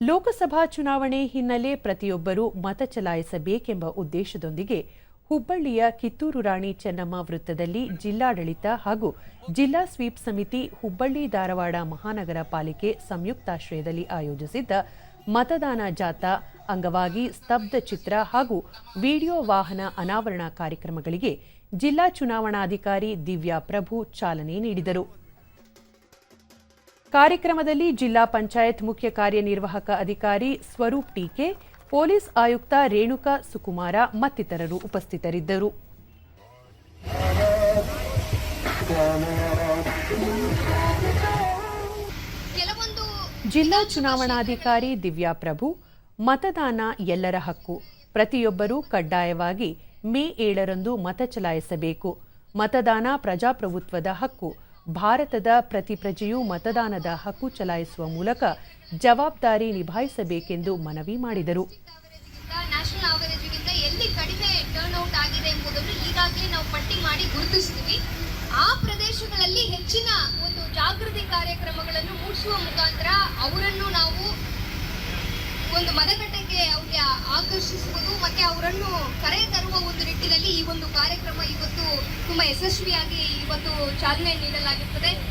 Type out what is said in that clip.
ಲೋಕಸಭಾ ಚುನಾವಣೆ ಹಿನ್ನೆಲೆ ಪ್ರತಿಯೊಬ್ಬರೂ ಮತ ಚಲಾಯಿಸಬೇಕೆಂಬ ಉದ್ದೇಶದೊಂದಿಗೆ ಹುಬ್ಬಳ್ಳಿಯ ಕಿತ್ತೂರು ರಾಣಿ ಚೆನ್ನಮ್ಮ ವೃತ್ತದಲ್ಲಿ ಜಿಲ್ಲಾಡಳಿತ ಹಾಗೂ ಜಿಲ್ಲಾ ಸ್ವೀಪ್ ಸಮಿತಿ ಹುಬ್ಬಳ್ಳಿ ಧಾರವಾಡ ಮಹಾನಗರ ಪಾಲಿಕೆ ಸಂಯುಕ್ತಾಶ್ರಯದಲ್ಲಿ ಆಯೋಜಿಸಿದ್ದ ಮತದಾನ ಜಾಥಾ, ಅಂಗವಾಗಿ ಸ್ತಬ್ಧ ಚಿತ್ರ ಹಾಗೂ ವಿಡಿಯೋ ವಾಹನ ಅನಾವರಣ ಕಾರ್ಯಕ್ರಮಗಳಿಗೆ ಜಿಲ್ಲಾ ಚುನಾವಣಾಧಿಕಾರಿ ದಿವ್ಯಾ ಪ್ರಭು ಚಾಲನೆ ನೀಡಿದರು. ಕಾರ್ಯಕ್ರಮದಲ್ಲಿ ಜಿಲ್ಲಾ ಪಂಚಾಯತ್ ಮುಖ್ಯ ಕಾರ್ಯನಿರ್ವಾಹಕ ಅಧಿಕಾರಿ ಸ್ವರೂಪ್ ಟೀಕೆ ಪೊಲೀಸ್ ಆಯುಕ್ತ ರೇಣುಕಾ ಸುಕುಮಾರ ಮತ್ತಿತರರು ಉಪಸ್ಥಿತರಿದ್ದರು. ಜಿಲ್ಲಾ ಚುನಾವಣಾಧಿಕಾರಿ ದಿವ್ಯಾ ಪ್ರಭು ಮತದಾನ ಎಲ್ಲರ ಹಕ್ಕು. ಪ್ರತಿಯೊಬ್ಬರೂ ಕಡ್ಡಾಯವಾಗಿ ಮೇ ಏಳರಂದು ಮತ ಚಲಾಯಿಸಬೇಕು. ಮತದಾನ ಪ್ರಜಾಪ್ರಭುತ್ವದ ಹಕ್ಕು. ಭಾರತದ ಪ್ರತಿ ಪ್ರಜೆಯೂ ಮತದಾನದ ಹಕ್ಕು ಚಲಾಯಿಸುವ ಮೂಲಕ ಜವಾಬ್ದಾರಿ ನಿಭಾಯಿಸಬೇಕೆಂದು ಮನವಿ ಮಾಡಿದರು. ನ್ಯಾಷನಲ್ ಆವರೇಜ್ಗಿಂತ ಎಲ್ಲಿ ಕಡಿಮೆ ಟರ್ನ್ ಔಟ್ ಆಗಿದೆ ಎಂಬುದನ್ನು ಈಗಾಗಲೇ ನಾವು ಪಟ್ಟಿ ಮಾಡಿ ಗುರುತಿಸ್ತೀವಿ ಆ ಪ್ರದೇಶಗಳಲ್ಲಿ ಹೆಚ್ಚಿನ ಒಂದು ಜಾಗೃತಿ ಕಾರ್ಯಕ್ರಮಗಳನ್ನು ಮೂಡಿಸುವ ಮುಖಾಂತರ ಅವರನ್ನು ನಾವು ಒಂದು ಮತಗಟ್ಟೆಗೆ ಅವ್ರಿಗೆ ಆಕರ್ಷಿಸುವುದು ಮತ್ತೆ ಅವರನ್ನು ಕರೆ ತರುವ ಒಂದು ನಿಟ್ಟಿನಲ್ಲಿ ಈ ಒಂದು ಕಾರ್ಯಕ್ರಮ ಇವತ್ತು ತುಂಬಾ ಯಶಸ್ವಿಯಾಗಿ ಇವತ್ತು ಚಾಲನೆ ನೀಡಲಾಗಿರ್ತದೆ